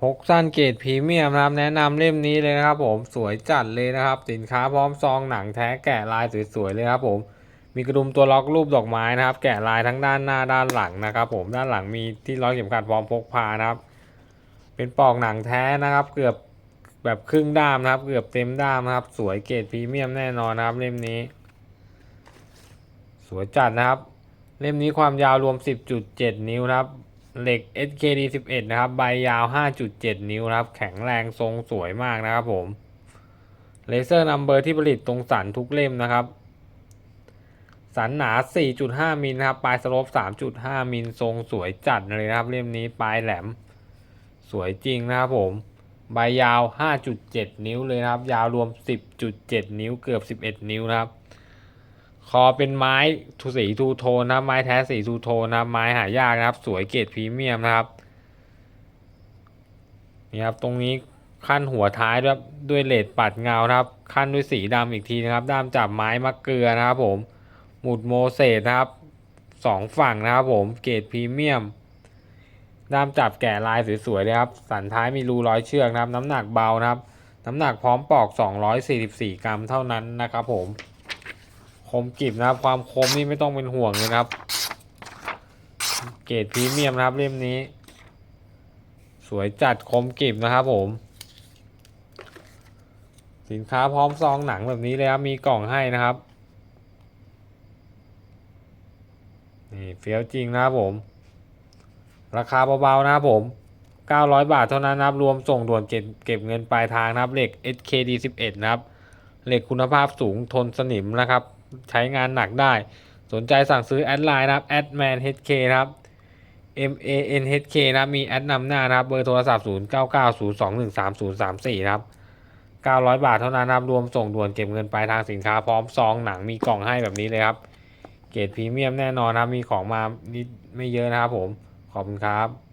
พกสั้นเกรดพรีเมียมนะครับแนะนำเล่มนี้เลยนะครับ ผมสวยจัดเลยนะครับ สินค้าพร้อมซองหนังแท้แกะลายสวยๆเลยครับ ผมมีกระดุมตัวล็อกรูปดอกไม้นะครับ แกะลายทั้งด้านหน้าด้านหลังนะครับ ผมด้านหลังมีที่ร้อยเข็มขัดพร้อมพกพานะครับ เป็นปอกหนังแท้นะครับ เกือบแบบครึ่งด้ามนะครับ เกือบเต็มด้ามนะครับ สวยเกรดพรีเมียมแน่นอนนะครับ เล่มนี้ สวยจัดนะครับ เล่มนี้ความยาวรวม 10.7 นิ้วนะครับ เหล็ก SKD 11 นะครับ ใบยาว 5.7 นิ้วนะครับ แข็งแรงทรงสวยมากนะครับผมเลเซอร์นัมเบอร์ที่ผลิตตรงสันทุกเล่มนะครับ สันหนา 4.5 มิลนะครับ ปลายสโลป3.5 มิลทรงสวยจัดเลยนะครับ เล่มนี้ปลายแหลม สวยจริงนะครับผม ใบยาว 5.7 นิ้วเลยนะครับ ยาวรวม 10.7 นิ้วเกือบ 11 นิ้วนะครับ คอเป็นไม้ทูสีทูโทนนะไม้แท้สีทูโทนนะไม้หายากนะครับ สวยเกรดพรีเมียมนะครับนี่ครับตรงนี้ขั้นหัวท้ายด้วยด้วยเลดปัดเงานะครับ ขั้นด้วยสีดำอีกทีนะครับ ด้ามจับไม้มะเกลือนะครับผมหมุดโมเสสนะครับสองฝั่งนะครับผมเกรดพรีเมียม ด้ามจับแกะลายสวยๆเลยครับ สันท้ายมีรูร้อยเชือกนะครับ น้ำหนักเบานะครับ น้ำหนักพร้อมปอก 244 กรัมเท่านั้นนะครับผม คมกริบนะครับ ความคมนี่ไม่ต้องเป็นห่วงเลยนะครับ เกรดพรีเมียมนะครับเล่มนี้ สวยจัดคมกริบนะครับผม สินค้าพร้อมซองหนังแบบนี้เลยครับมีกล่องให้นะครับนี่เฟี้ยวจริงนะครับผม ราคาเบาๆนะครับผม 900 บาทเท่านั้นนะครับรวมส่งด่วนเก็บเก็บเงินปลายทางนะครับเหล็ก SKD 11 นะครับเหล็กคุณภาพสูงทนสนิมนะครับ ใช้งานหนักได้ สนใจสั่งซื้อแอดไลน์นะครับ adman hk นะครับ m a n h k นะครับมีแอดนำหน้านะครับเบอร์โทรศัพท์ 0 9 9 0 2 1 3 0 3 4 นะครับ 900 บาทเท่านั้นนะครับรวมส่งด่วนเก็บเงินปลายทางสินค้าพร้อมซองหนังมีกล่องให้แบบนี้เลยครับ เกรดพรีเมียมแน่นอนนะมีของมานิดไม่เยอะนะครับผม ขอบคุณครับ